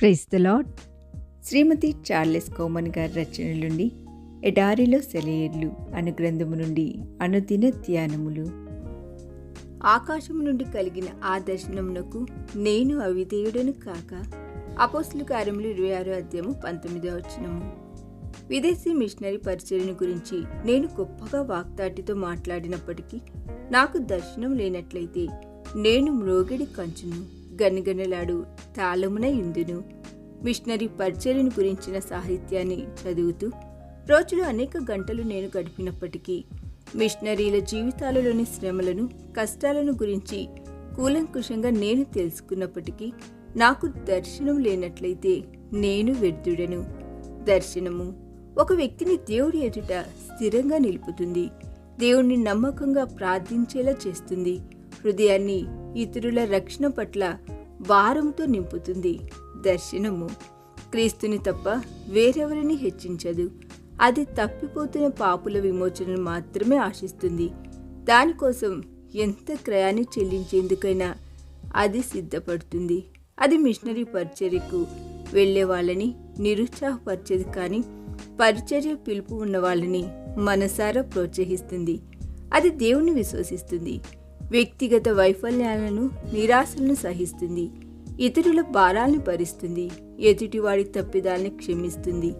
Praise the Lord Shrimati Charles Cowman గారి రచనల నుండి ఎడారిలో సెలయేర్లు అను గ్రంథము నుండి అనుదిన ధ్యానములు. ఆకాశము నుండి కలిగిన ఆ దర్శనమునకు నేను అవిధేయుడను కాక అపోస్తుల కార్యములు ఇరవై ఆరో అధ్యాయము పంతొమ్మిదో వచనము. విదేశీ మిషనరీ పరిచర్యను గురించి నేను గొప్పగా వాక్తాటితో మాట్లాడినప్పటికీ నాకు దర్శనం లేనట్లయితే నేను మ్రోగిడి కంచును. గనగనలాడు తాళమున ఇందును. మిషనరీ పరిచర్యను గురించిన సాహిత్యాన్ని చదువుతూ రోజులో అనేక గంటలు నేను గడిపినప్పటికీ మిషనరీల జీవితాలలోని శ్రమలను కష్టాలను గురించి కూలంకుషంగా నేను తెలుసుకున్నప్పటికీ నాకు దర్శనం లేనట్లయితే నేను వ్యర్థుడను. దర్శనము ఒక వ్యక్తిని దేవుడి ఎదుట స్థిరంగా నిలుపుతుంది. దేవుణ్ణి నమ్మకంగా ప్రార్థించేలా చేస్తుంది. హృదయాన్ని ఇతరుల రక్షణ పట్ల భారంతో నింపుతుంది. దర్శనము. క్రీస్తుని తప్ప వేరెవరిని హెచ్చించదు. అది తప్పిపోతున్న పాపుల విమోచనను మాత్రమే ఆశిస్తుంది. దానికోసం ఎంత క్రయాన్ని చెల్లించేందుకైనా అది సిద్ధపడుతుంది. అది మిషనరీ పరిచర్యకు వెళ్ళే వాళ్ళని నిరుత్సాహపరిచేది కానీ పరిచర్య పిలుపు ఉన్న వాళ్ళని మనసారా ప్రోత్సహిస్తుంది. అది దేవుణ్ణి విశ్వసిస్తుంది. వ్యక్తిగత వైఫల్యాలను నిరాశలను సహిస్తుంది. ఇతరుల భారాలను భరిస్తుంది. ఎదుటివాడి తప్పిదాల్ని క్షమిస్తుంది.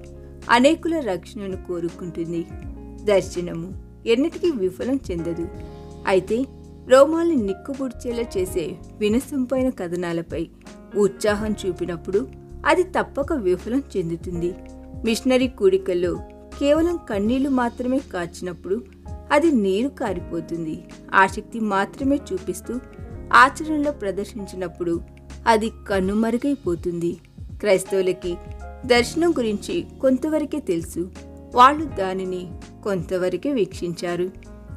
అనేకుల రక్షణను కోరుకుంటుంది. దర్శనము ఎన్నటికీ విఫలం చెందదు. అయితే రోమాల్ని నిక్కుబుడ్చేలా చేసే వినసంపైన కథనాలపై ఉత్సాహం చూపినప్పుడు అది తప్పక విఫలం చెందుతుంది. మిషనరీ కూడికల్లో కేవలం కన్నీళ్ళు మాత్రమే కాచినప్పుడు అది నీరు కారిపోతుంది. ఆసక్తి మాత్రమే చూపిస్తూ ఆచరణలో ప్రదర్శించినప్పుడు అది కనుమరుగైపోతుంది. క్రైస్తవులకి దర్శనం గురించి కొంతవరకే తెలుసు. వాళ్ళు దానిని కొంతవరకే వీక్షించారు.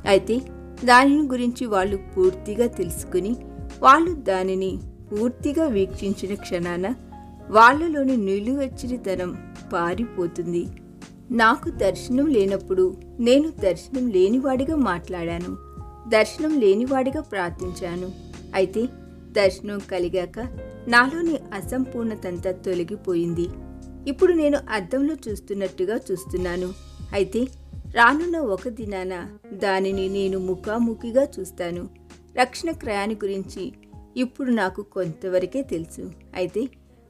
అయితే దానిని గురించి వాళ్ళు పూర్తిగా తెలుసుకుని వాళ్ళు దానిని పూర్తిగా వీక్షించిన క్షణాన వాళ్ళలోని నిలువెచ్చనితనం పారిపోతుంది. నాకు దర్శనం లేనప్పుడు నేను దర్శనం లేనివాడిగా మాట్లాడాను. దర్శనం లేనివాడిగా ప్రార్థించాను. అయితే దర్శనం కలిగాక నాలోని అసంపూర్ణతంతా తొలగిపోయింది. ఇప్పుడు నేను అద్దంలో చూస్తున్నట్టుగా చూస్తున్నాను. అయితే రానున్న ఒక దినాన దానిని నేను ముఖాముఖిగా చూస్తాను. రక్షణ క్రయాన్ని గురించి ఇప్పుడు నాకు కొంతవరకే తెలుసు. అయితే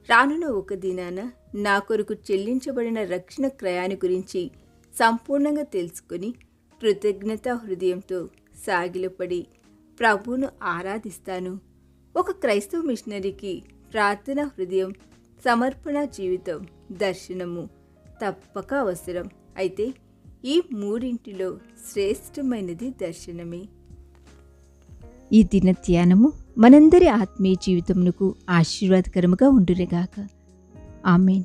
రానున్న ఒక దినాన నా కొరకు చెల్లించబడిన రక్షణ క్రయాన్ని గురించి సంపూర్ణంగా తెలుసుకుని కృతజ్ఞతా హృదయంతో సాగిలపడి ప్రభువును ఆరాధిస్తాను. ఒక క్రైస్తవ మిషనరీకి ప్రార్థన హృదయం సమర్పణ జీవితం దర్శనము తప్పక అవసరం. అయితే ఈ మూడింటిలో శ్రేష్టమైనది దర్శనమే. ఈ దిన ధ్యానము మనందరి ఆత్మీయ జీవితమునకు ఆశీర్వాదకరముగా ఉండునుగాక. ആമീൻ